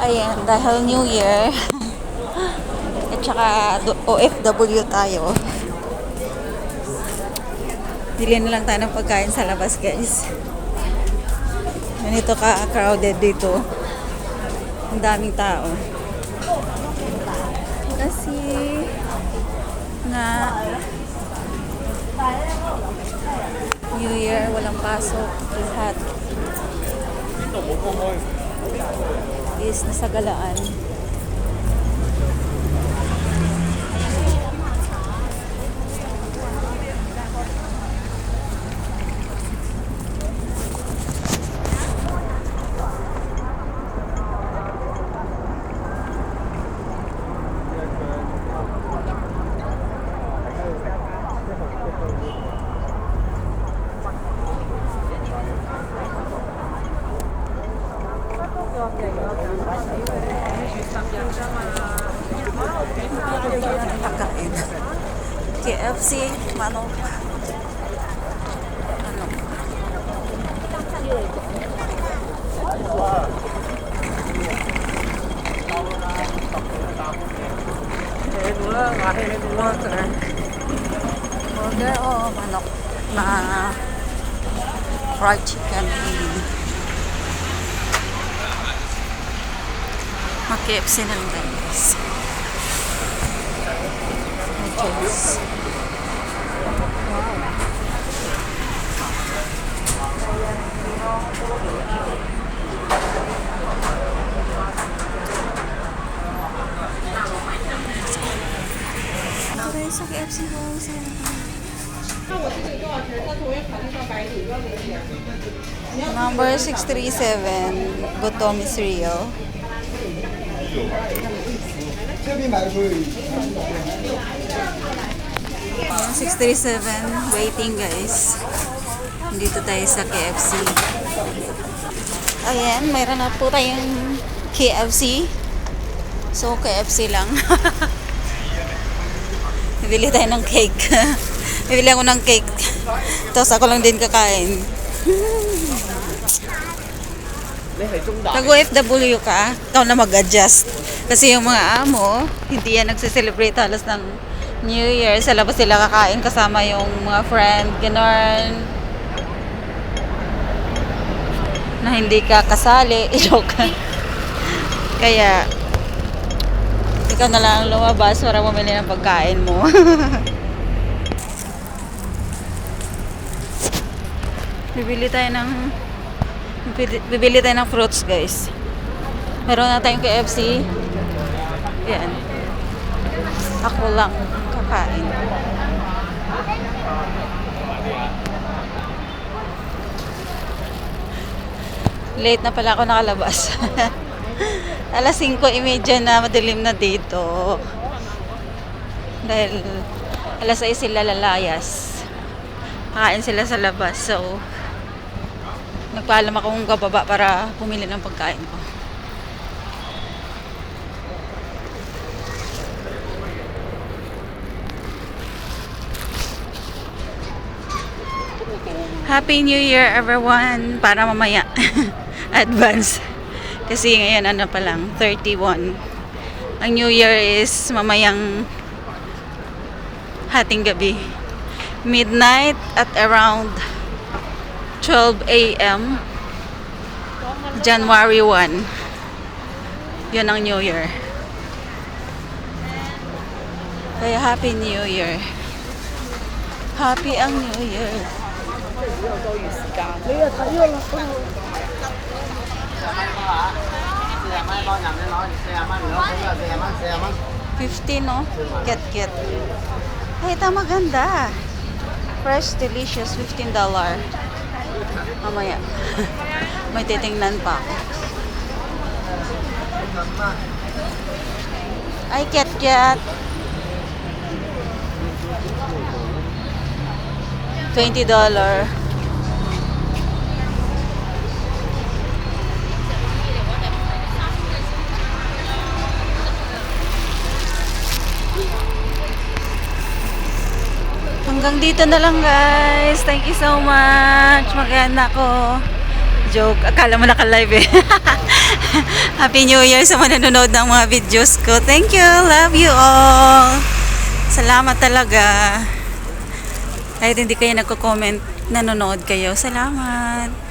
Ayan, dahil New Year. At saka OFW tayo. Bili na lang tayo ng pagkain sa labas, guys. Ganito ka crowded dito. Ang daming tao. Kasi nga New Year, walang pasok. Lahat is nasa galaan. KFC, manok. Ano? Burger. Burger o manok na fried chicken. Na lang guys. Cheers. Sa KFC House. Number 637, Gotomis Rio. 637, waiting guys. Dito tayo sa KFC. Ayan, mayroon na po tayong KFC. So, KFC lang. Bibili tayo ng cake. Bibili ako ng cake. Tapos ako lang din kakain. Pag OFW ka, ikaw na mag-adjust. Kasi yung mga amo, hindi yan nagsiselebrate halos ng New Year. Sa labas sila kakain kasama yung mga friend, ganon. Na hindi ka kasali. Joke. Kaya, ikaw na lang lumabas para bumili ng pagkain mo. Bibili tayo ng bibili, tayo ng fruits, guys. Meron na tayong KFC. Yan. Ako lang kakain. Late na pala ako nakalabas. Alas 5.30 na madilim na dito. Dahil alas 6 sila lalayas. Kakain sila sa labas. So, nagpaalam akong kababa para pumili ng pagkain ko. Happy New Year everyone. Para mamaya advance. Kasi ngayon ano pa lang 31 ang New Year is mamayang hating gabi. Midnight at around 12 a.m. January 1 yun ang New Year kaya Happy New Year Happy ang New Year 15 no? Get get. Ay, ito maganda. Fresh, delicious, $15. Mamaya. May titingnan pa ako. Ay, get get. $20. Hanggang dito na lang guys. Thank you so much. Maganda ako. Joke. Akala mo naka-live eh. Happy New Year sa mga nanonood ng mga videos ko. Thank you. Love you all. Salamat talaga. Kahit hindi kayo nagko-comment, nanonood kayo. Salamat.